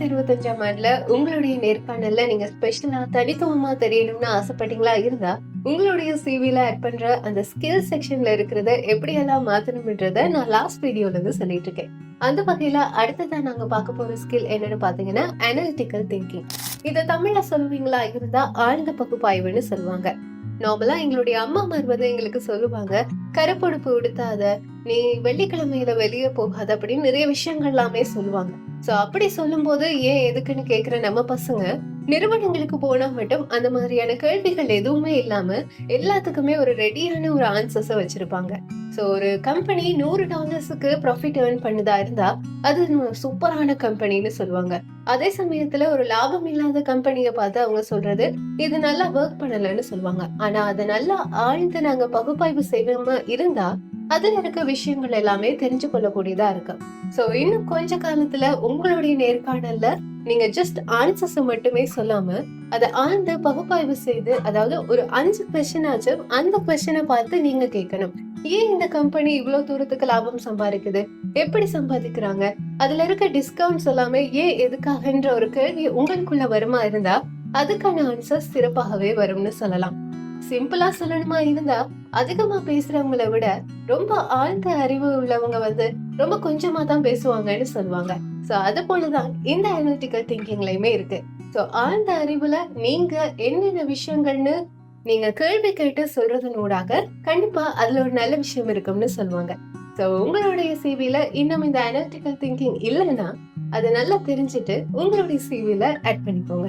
ரெண்டாயிரத்தி இருபத்தஞ்சாம் ஆண்டுல உங்களுடைய நேர்காணல்ல நீங்க ஸ்பெஷலா தனித்துவமா தெரியணும்னு ஆசைப்பட்டீங்களா? இருந்தா உங்களுடைய சிவில ஆட் பண்ற அந்த ஸ்கில் செக்ஷன்ல இருக்கிறத எப்படியெல்லாம் மாத்தணும்ன்றத நான் லாஸ்ட் வீடியோல இருந்து சொல்லிட்டு இருக்கேன். அந்த வகையில அடுத்ததா நாங்க பார்க்க போற ஸ்கில் என்னன்னு பாத்தீங்கன்னா அனலிட்டிக்கல் திங்கிங் இதை தமிழ்ல சொல்லுவீங்களா? இருந்தா ஆழ்ந்த பகுப்பாய்வுன்னு சொல்லுவாங்க. நார்மலா எங்களுடைய அம்மா வந்து எங்களுக்கு சொல்லுவாங்க கருப்பொடுப்பு உடுத்தாத நீ வெள்ளிக்கிழமையில வெளியே போகாத அப்படின்னு நிறைய விஷயங்கள் எல்லாமே சொல்லுவாங்க. சோ அப்படி சொல்லும் போது ஏன் எதுக்குன்னு கேக்குற நம்ம பசங்க நிறுவனங்களுக்கு போனா மட்டும் அந்த மாதிரியான கேள்விகள் எதுவுமே இல்லாம எல்லாத்துக்குமே ஒரு ரெடியான ஒரு ஆன்சர்ஸ வச்சிருப்பாங்க. ஸோ ஒரு கம்பெனி நூறு டாலர்ஸுக்கு ப்ராஃபிட் ஏர்ன் பண்ணுதா இருந்தா அது சூப்பரான கம்பெனின்னு சொல்லுவாங்க. அதே சமயத்துல ஒரு லாபம் இல்லாத கம்பெனியை பார்த்து அவங்க சொல்றது இது நல்லா ஒர்க் பண்ணலன்னு சொல்லுவாங்க. ஆனா அதை நல்லா ஆழ்ந்து நாங்க பகுப்பாய்வு செய்யாம இருந்தா அதுல இருக்க விஷயங்கள் எல்லாமே தெரிஞ்சு கொள்ளக்கூடியதா இருக்கு. சோ இன்னும் கொஞ்ச காலத்துல உங்களுடைய நேர்காணல்ல நீங்க ஜஸ்ட் ஆன்சர்ஸ் மட்டுமே சொல்லாம அதை ஆழ்ந்து பகுப்பாய்வு செய்து அதாவது ஒரு அஞ்சு கொஸ்டின் ஆச்சும் அந்த கொஸ்டினை பார்த்து நீங்க கேட்கணும். ஏன் இந்த கம்பெனி இவ்வளவு தூரத்துக்கு லாபம் சம்பாதிக்குது? எப்படி சம்பாதிக்கிறாங்க? அதுல இருக்க டிஸ்கவுண்ட்ஸ் எல்லாமே ஏன் எதுக்காகன்ற ஒரு கேள்வி உங்களுக்குள்ள வருமா இருந்தா அதுக்கான ஆன்சர்ஸ் சிறப்பாகவே வரும்னு சொல்லலாம். சிம்பிளா சொல்லணுமா இருந்தா அதிகமா பேசுறவங்கள விட ரொம்ப ஆழ்ந்த அறிவு உள்ளவங்க வந்து ரொம்ப கொஞ்சமா தான் பேசுவாங்கன்னு சொல்லுவாங்க. சோ அது போலதான் இந்த அனலிட்டிக்கல் திங்கிங்லயுமே இருக்கு. சோ ஆழ்ந்த அறிவுல நீங்க என்னென்ன விஷயங்கள்னு நீங்க கேள்வி கேட்டு சொல்றதனூடாக கண்டிப்பா அதுல ஒரு நல்ல விஷயம் இருக்கும்னு சொல்லுவாங்க. ஸோ உங்களுடைய சிவில இன்னும் இந்த அனாலிட்டிக்கல் திங்கிங் இல்லைன்னா அதை நல்லா தெரிஞ்சுட்டு உங்களுடைய சிவில ஆட் பண்ணிக்கோங்க.